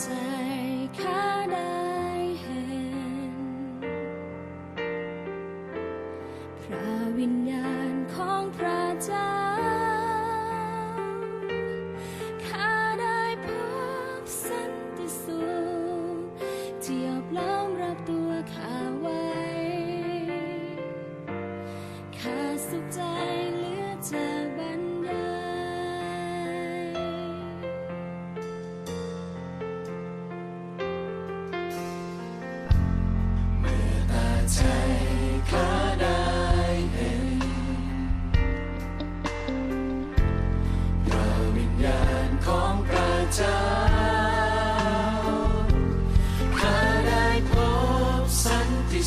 ใจข้าได้เห็น พระวิญญาณของพระเจ้า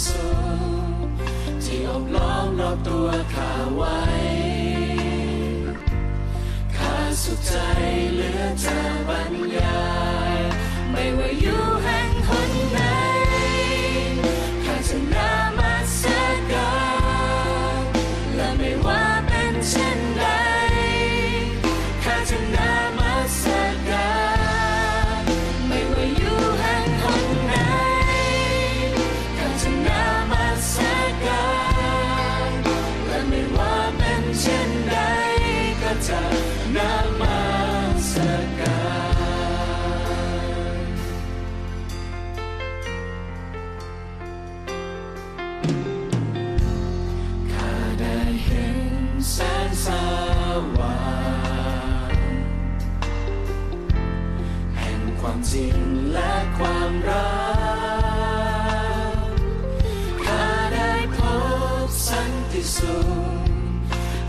สูที่อบล้อมรอบตัวข้าไว้ข้าสุขใจเหลือจะบรรยาย สินและความรักข้าได้พบสันติสุข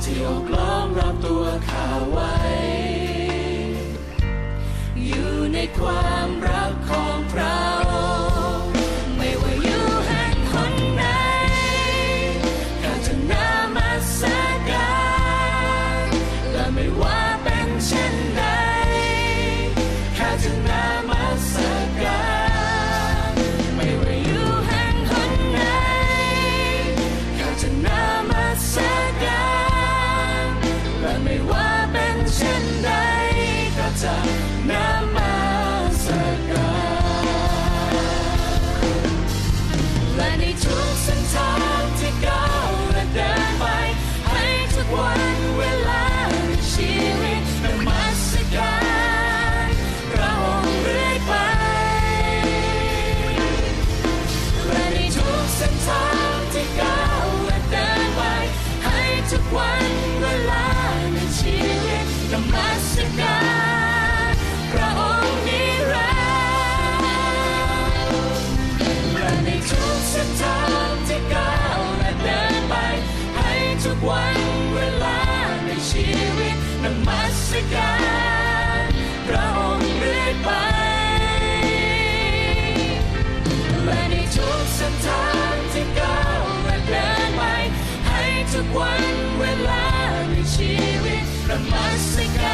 ที่อกล้อมรับตัวข้าไว้ อยู่ในความรัก นมัสการพระองค์เรื่อยไป และในทุกเส้นทางที่ก้าวและเดินไป ให้ทุกวันเวลาในชีวิตพระมัสการ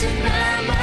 imagine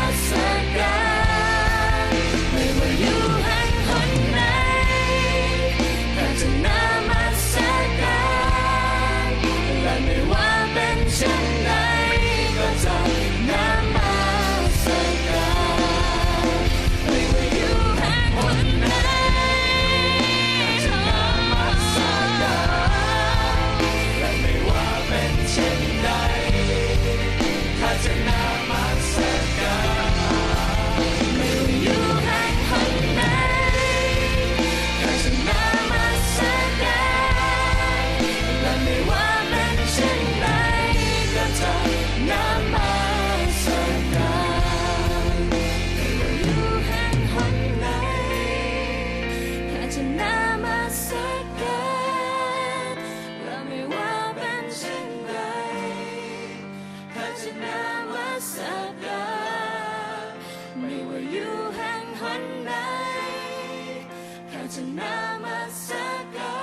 จะนามาสักกา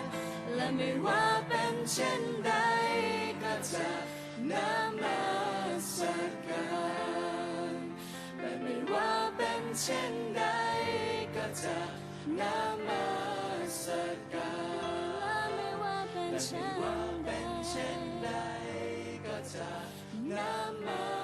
รและไม่ว่าเป็นเช่นใดก็จะนามาสักการแต่ไม่ว่าเป็นเช่นใดก็จะนามสักการและไม่ว่าเป็นเช่นใดก็จะนาม